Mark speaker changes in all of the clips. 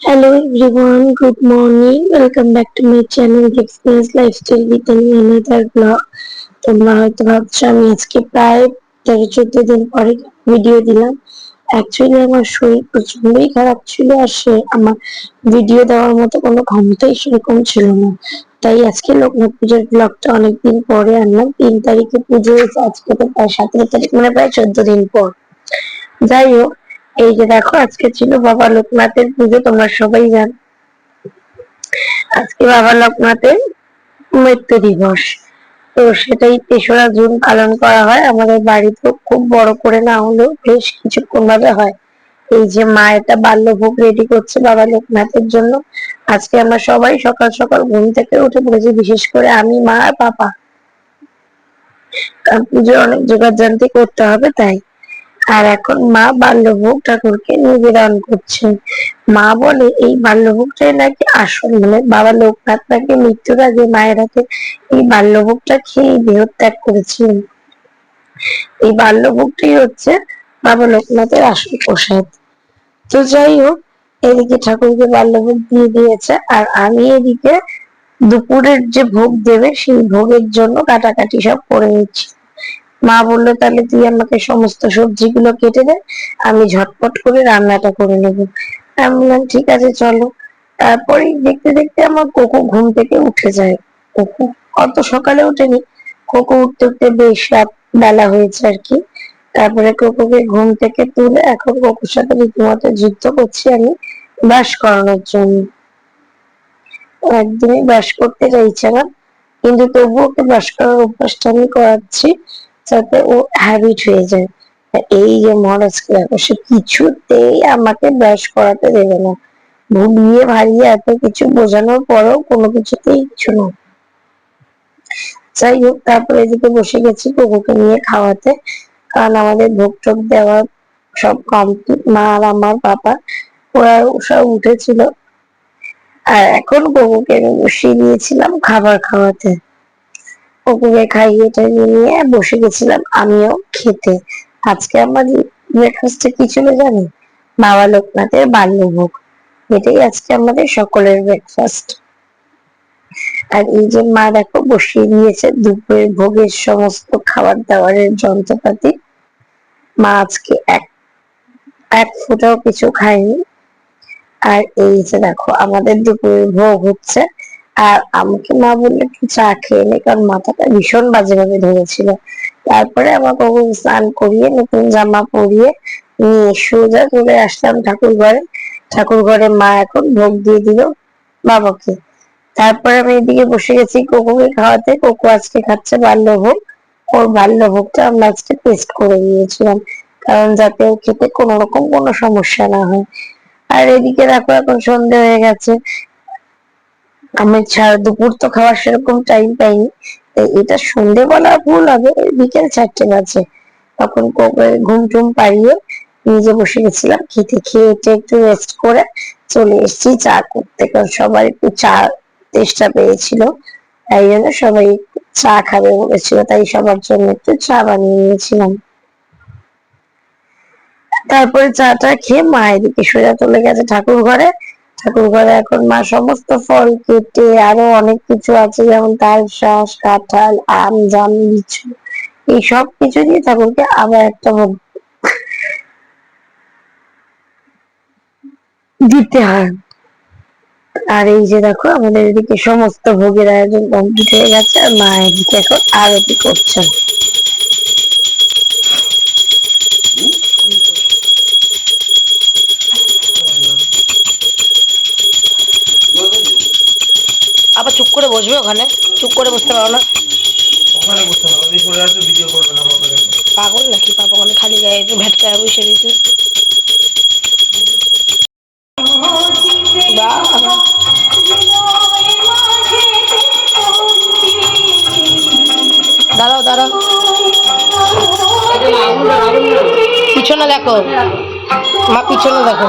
Speaker 1: Hello everyone, good morning. Welcome back to my channel Gifts Lifestyle with another vlog. তোমরা হয়তো ভাবছ আমি আজকে প্রায় তেরো চোদ্দ দিন পরে ভিডিও দিলাম অ্যাকচুয়ালি আমার শরীর প্রচন্ডই খারাপ ছিল আর সে আমার ভিডিও দেওয়ার মতো কোনো ক্ষমতাই সেরকম ছিল না তাই আজকে লোকনাথ পুজোর ব্লগটা অনেকদিন পরে আনলাম তিন তারিখে পুজো হয়েছে আজকে তো প্রায় সতেরো তারিখ মানে প্রায় চোদ্দ দিন পর যাই হোক এই যে দেখো, আজকে ছিল বাবা লোকনাথের পুজো, তোমরা সবাই জান। আজকে বাবা লোকনাথের মৃত্যু দিবস। তো সেটাই তেসরা জুন পালন করা হয়। আমাদের বাড়িতেও খুব বড় করে না হলেও বেশ কিছুক্ষণ ভাবে হয়। এই যে মা এটা বাল্যভোগ রেডি করছে বাবা লোকনাথের জন্য। আজকে আমরা সবাই সকাল সকাল ঘুম থেকে উঠে পড়েছি, বিশেষ করে আমি, মা আর পাপা। পুজো অনেক জানতে করতে হবে, তাই। আর এখন মা বাল্যভোগ ঠাকুরকে নিবেদন করছেন মা বলে, এই বাল্যভোগটাই নাকি আসল মানে বাবা লোকনাথ নাকি মৃত্যুর আগে মায়ের হাতে এই বাল্যভোগটা খেয়ে দেহ ত্যাগ করেছিলেন এই বাল্যভোগটাই হচ্ছে বাবা লোকনাথের আসল প্রসাদ। তো যাই হোক, এদিকে ঠাকুরকে বাল্যভোগ দিয়ে দিয়েছে আর আমি এদিকে দুপুরের যে ভোগ দেবে সেই ভোগের জন্য কাটাকাটি সব করে নিচ্ছি। মা বলল, তাহলে তুই আমাকে সমস্ত সবজিগুলো কেটে দে, আমি ঝটপট করে রান্নাটা করে নেব। আমি বললাম, ঠিক আছে, চলো। তারপরে দেখতে দেখতে আমার কোকো ঘুম থেকে উঠে যায়। কোকো অত সকালে ওঠেনি, কোকো উঠতে উঠতে বেশ রাত বেলা হয়েছে আর কি। তারপরে কোকোকে ঘুম থেকে তুলে এখন কোকোর সাথে রীতিমতো যুদ্ধ করছি আমি ব্রাশ করানোর জন্য। একদিনই ব্রাশ করতে চাইছে না, কিন্তু তবুও ওকে ব্রাশ করার অভ্যাসটা আমি করাচ্ছি। যাতে ও হ্যাবিট হয়ে যায়। এই যে মহারাজকে দেখো সে কিছুতেই আমাকে ব্রাশ করাতে দেবে না। ভুলিয়ে ভারিয়ে এত কিছু বোঝানোর পরেও কোনো কিছুতেই কিছু না। যাই হোক, তারপরে এদিকে বসে গেছি কুকুরকে নিয়ে খাওয়াতে। কারণ আমাদের ভোগ টোক দেওয়া সব কমপ্লিট মা আর আমার পাপা, ওরা সব উঠেছিল। আর এখন কুকুরকে বসিয়ে দিয়েছিলাম খাবার খাওয়াতে। কুকুরকে খাইয়ে টাইয়ে নিয়ে বসে গেছিলাম। আমিও খেতে। আজকে আমার ব্রেকফাস্টে কি ছিল জানি, বাবা লোকনাথের বাল্যভোগ এটাই আজকে আমাদের সকলের ব্রেকফাস্ট আর এই যে মা দেখো বসিয়ে দিয়েছে দুপুরের ভোগের সমস্ত খাবার দাবারের যন্ত্রপাতি। মা আজকে এক এক ফোঁটাও কিছু খায়নি। আর এই যে দেখো, আমাদের দুপুরের ভোগ হচ্ছে। আর আমাকে মা বলল একটু চা খেয়ে নে, কারণ মাথাটা ভীষণ বাজে ভাবে ধরেছিল। তারপরে আমার বাবু স্নান করিয়ে নতুন জামা পরিয়ে নিয়ে সোজা চলে আসলাম ঠাকুর ঘরে। ঠাকুর ঘরে মা এখন ভোগ দিয়ে দিল বাবাকে। তারপরে আমি এদিকে বসে গেছি কোকোকে খাওয়াতে। কোকো আজকে খাচ্ছে বাল্যভোগ। ওর বাল্যভোগটা আমরা আজকে টেস্ট করে দিয়েছিলাম কারণ যাতে খেতে কোনো রকম কোনো সমস্যা না হয়। আর এদিকে দেখো এখন সন্ধে হয়ে গেছে। আমি ছাড়া, দুপুর তো খাওয়ার সেরকম টাইম পাইনি। এটা সন্ধে বলা ভুল হবে বিকেল চারটে বাজে। তখন ঘুম টুম পাড়িয়ে নিজে বসে গেছিলাম, খেতে খেয়ে একটু রেস্ট করে চলে এসেছি চা করতে। কারণ সবার একটু চা তেষ্টা পেয়েছিল, তাই জন্য সবাই চা খাবে বলেছিল, তাই সবার জন্য একটু চা বানিয়ে নিয়েছিলাম। তারপরে চাটা খেয়ে মা এদিকে সোজা চলে গেছে ঠাকুর ঘরে ঠাকুর ঘরে এখন মা সমস্ত ফল কেটে আরও অনেক কিছু আছে, যেমন তাল, শাঁস, কাঁঠাল, আম, জাম, লিচু। এই সব কিছু দিয়ে ঠাকুরকে আবার একটা ভোগ দিতে হয়। আর এই যে দেখো, আমাদের এদিকে সমস্ত ভোগের আয়োজন কমপ্লিট হয়ে গেছে, আর মা এদিকে এখন আরতি করছেন।
Speaker 2: আবার চুপ করে বসবে ওখানে? চুপ করে বসতে পারো না।
Speaker 3: ওখানে বসতে চলে ভিডিও
Speaker 2: পাগল নাকি? পাপা ওখানে খালি গায়ে একটু ভেটকা বসে দিয়েছে দাঁড়াও দাঁড়াও। পিছনে দেখো। মা পিছনে দেখো।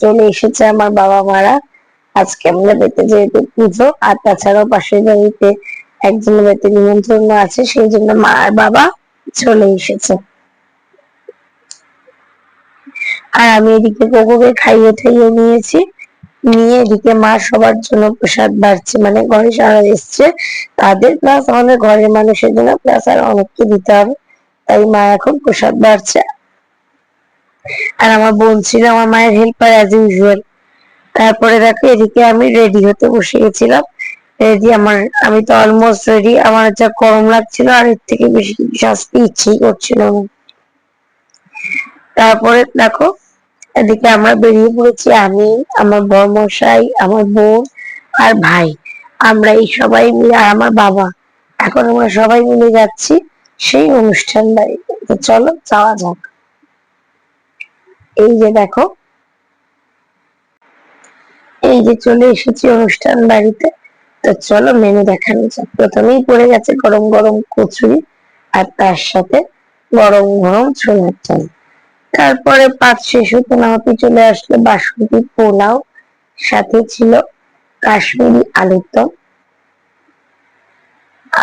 Speaker 1: চাল এসেছে আমার বাবা মারা। আজকে আমাদের বাড়িতে যেহেতু পুজো, আর তাছাড়াও পাশের বাড়িতে নিমন্ত্রণ আছে, সেই জন্য মা আর বাবা চলে এসেছে। আর আমি এদিকে খাইয়ে ঠাইয়ে নিয়েছি। নিয়ে এদিকে মা সবার জন্য প্রসাদ বাড়ছে মানে ঘরে সারা এসছে। তাদের প্লাস আমাদের ঘরের মানুষের জন্য প্লাস আর অনেককে দিতে হবে। তাই মা এখন প্রসাদ বাড়ছে। আর আমার বোন ছিল আমার মায়ের হেল্পার অ্যাজ ইউজুয়াল তারপরে দেখো, এদিকে আমি রেডি হতে বসে গেছিলাম রেডি আমার, আমি তো অলমোস্ট রেডি আমার যা গরম লাগছিল, আর এর থেকে বেশি কিছু সাজতে ইচ্ছেই করছিল না। তারপরে দেখো, এদিকে আমরা বেরিয়ে পড়েছি আমি, আমার বড়মশাই আমার বোন আর ভাই। আমরা এই সবাই মিলে আর আমার বাবা। এখন আমরা সবাই মিলে যাচ্ছি সেই অনুষ্ঠান বাড়িতে। চলো, যাওয়া যাক। এই যে দেখো। এই যে চলে এসেছি অনুষ্ঠান বাড়িতে। তো চলো মেনু দেখানো যাক। প্রথমেই পড়ে গেছে গরম গরম কচুরি আর তার সাথে গরম গরম ছোলার চাল। তারপরে পাঁচ শেষ হতে না হতে চলে আসলো বাসন্তী পোলাও। সাথে ছিল কাশ্মীরি আলুর দম।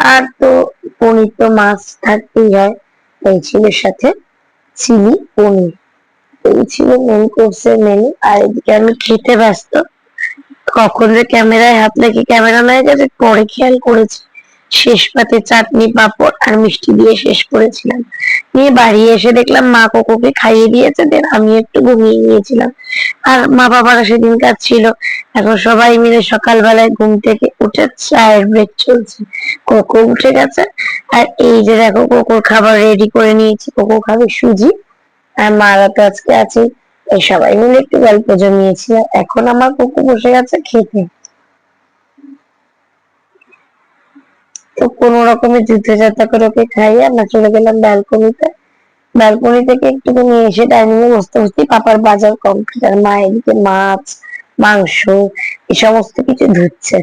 Speaker 1: আর তো পনির তো মাছ থাকতেই হয়। এই ছিল সাথে চিলি পনির। এই ছিল মেন মেনু আর এদিকে আমি খেতে ব্যস্ত। কখন যে ক্যামেরায় হাত লেগে ক্যামেরা নিয়ে পরে খেয়াল করেছি। শেষ পাতে চাটনি, পাঁপড় আর মিষ্টি দিয়ে শেষ করেছিলাম। নিয়ে বাড়ি এসে দেখলাম মা কোকোকে খাইয়ে দিয়েছে, দেন আমি একটু ঘুমিয়ে নিয়েছিলাম আর মা বাবারা সেদিন কাজ ছিল। এখন সবাই মিলে সকালবেলায় ঘুম থেকে উঠে চায়ের ব্রেক চলছে। কোকো উঠে গেছে। আর এই যে দেখো, কোকোর খাবার রেডি করে নিয়েছি। কোকো খাবে সুজি। আর মারা তো আজকে আছে। এই সবাই মিলে একটু গল্প জমিয়েছি। এখন আমার কোকো বসে গেছে খেতে। তো কোনো রকমের যুদ্ধ যাত্রা করে ওকে খাইয়ে আমরা চলে গেলাম ব্যালকনিতে। ব্যালকনি থেকে একটুখানি এসে ডাইনিং এ বসতে বসতে পাপার বাজার কমপ্লিট আর মা, এদিকে মাছ, মাংস, এই সমস্ত কিছু ধুচ্ছে।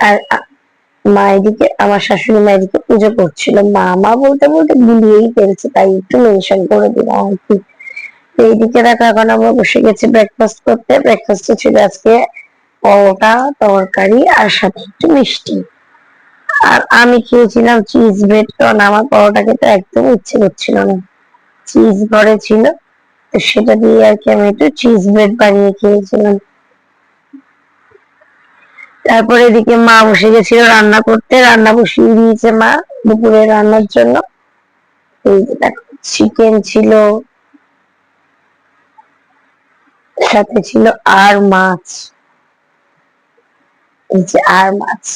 Speaker 1: আর মা এদিকে আমার শাশুড়ি মা এদিকে পুজো করছিল। মা মা বলতে বলতে গুলিয়েই ফেলছে, তাই একটু মেনশন করে দিলাম আর কি। এইদিকে দেখো, এখন আমরা বসে গেছি ব্রেকফাস্ট করতে। ব্রেকফাস্টে ছিল আজকে পরোটা, তরকারি আর সাথে একটু মিষ্টি। আর আমি খেয়েছিলাম চিজ ব্রেড কারণ আমার পরোটা খেতে একদম ইচ্ছে করছিল না। চিজ ঘরে ছিল, তো সেটা দিয়ে আর কি আমি একটু চিজ ব্রেড বানিয়ে খেয়েছিলাম। তারপরে এদিকে মা বসে গেছিল রান্না করতে। রান্না বসিয়ে দিয়েছে মা দুপুরে রান্নার জন্য। চিকেন ছিল, সাথে ছিল আর মাছ। যে আর মাছ।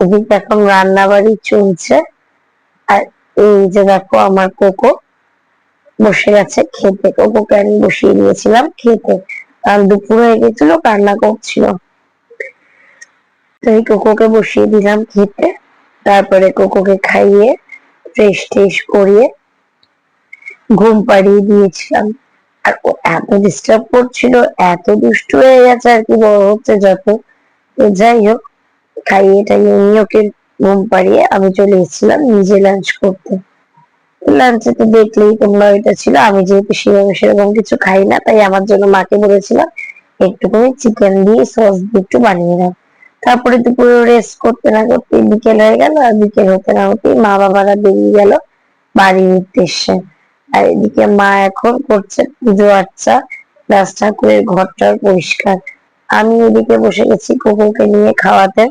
Speaker 1: এদিকে এখন রান্না বাড়ি চলছে। আর এই যে দেখো আমার কোকো বসে গেছে খেতে। কোকোকে আমি বসিয়ে দিয়েছিলাম খেতে। কারণ দুপুর হয়ে গেছিল, কান্না করছিল। তো এই কোকোকে বসিয়ে দিলাম খেতে, তারপরে কোকোকে খাইয়ে ফ্রেশ ট্রেশ করিয়ে ঘুম পাড়িয়ে দিয়েছিলাম। আর ও এত ডিস্টার্ব করছিল, এত দুষ্টু হয়ে গেছে আর কি বড় হচ্ছে যত। যাই হোক খাইয়ে টাইয়ে নিয়ে ওকে ঘুম পাড়িয়ে আমি চলে এসেছিলাম নিজে লাঞ্চ করতে। লাঞ্চে তো দেখলেই তোমরা এটা ছিল। আমি যেহেতু সেভাবে সেরকম কিছু খাই না, তাই আমার জন্য মাকে বলেছিলাম একটুখানি চিকেন দিয়ে সস দিয়ে একটু বানিয়ে দাও তারপরে দুপুরে রেস্ট করতে না করতে বিকেল হয়ে গেল, আর বিকেল হতে না হতেই মা বাবারা বেরিয়ে গেল বাড়ির উদ্দেশ্যে। আর এদিকে মা এখন করছে পুজো আচ্ছা প্লাস ঠাকুরের ঘরটার পরিষ্কার। আমি এদিকে বসে গেছি কুকুরকে নিয়ে খাওয়াতে।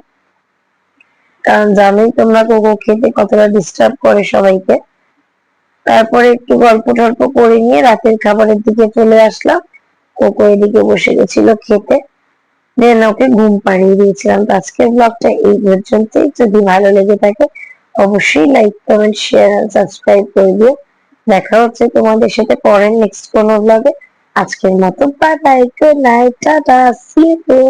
Speaker 1: কারণ জানোই তোমরা কুকুর খেতে কতটা ডিস্টার্ব করে সবাইকে। তারপরে একটু গল্প টল্প করে নিয়ে রাতের খাবারের দিকে চলে আসলাম। কোকো এদিকে বসে গেছিল খেতে। দেন ওকে ঘুম পাড়িয়ে দিয়েছিলাম। তো আজকের ব্লগটা এই পর্যন্তই। যদি ভালো লেগে থাকে, অবশ্যই লাইক কমেন্ট শেয়ার আর সাবস্ক্রাইব করে দিও। দেখা হচ্ছে তোমাদের সাথে পরের নেক্সট কোনো ব্লগে আজকের মতো bye bye good night tata see you